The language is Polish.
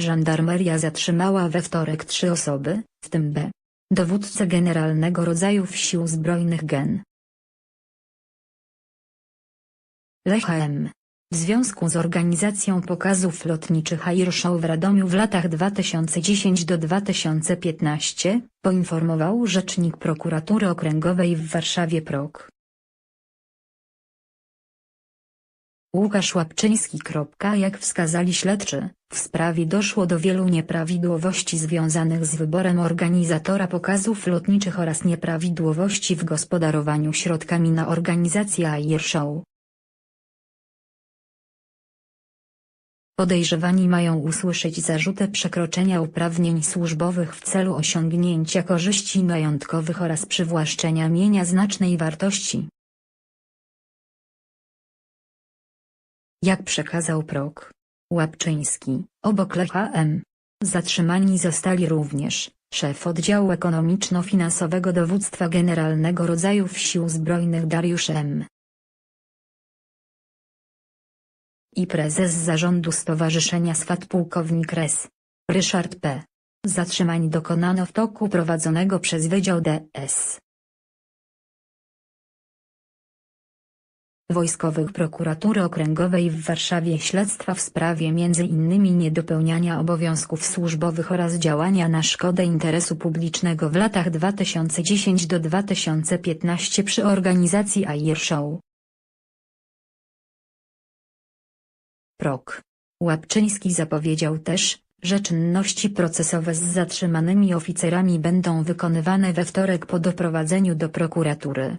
Żandarmeria zatrzymała we wtorek trzy osoby, w tym B. Dowódcę Generalnego Rodzajów Sił Zbrojnych Gen. Lecha M. W związku z organizacją pokazów lotniczych Air Show w Radomiu w latach 2010 do 2015, poinformował rzecznik prokuratury okręgowej w Warszawie PROK. Łukasz Łapczyński. Jak wskazali śledczy, w sprawie doszło do wielu nieprawidłowości związanych z wyborem organizatora pokazów lotniczych oraz nieprawidłowości w gospodarowaniu środkami na organizację Air Show. Podejrzewani mają usłyszeć zarzuty przekroczenia uprawnień służbowych w celu osiągnięcia korzyści majątkowych oraz przywłaszczenia mienia znacznej wartości. Jak przekazał PROK. Łapczyński, obok Lecha M. Zatrzymani zostali również szef oddziału ekonomiczno-finansowego Dowództwa Generalnego Rodzajów Sił Zbrojnych Dariusz M. i prezes zarządu Stowarzyszenia Swat pułkownik Res. Ryszard P. Zatrzymań dokonano w toku prowadzonego przez Wydział DS. Wojskowych Prokuratury Okręgowej w Warszawie śledztwa w sprawie m.in. niedopełniania obowiązków służbowych oraz działania na szkodę interesu publicznego w latach 2010 do 2015 przy organizacji Air Show. Prok. Łapczyński zapowiedział też, że czynności procesowe z zatrzymanymi oficerami będą wykonywane we wtorek po doprowadzeniu do prokuratury.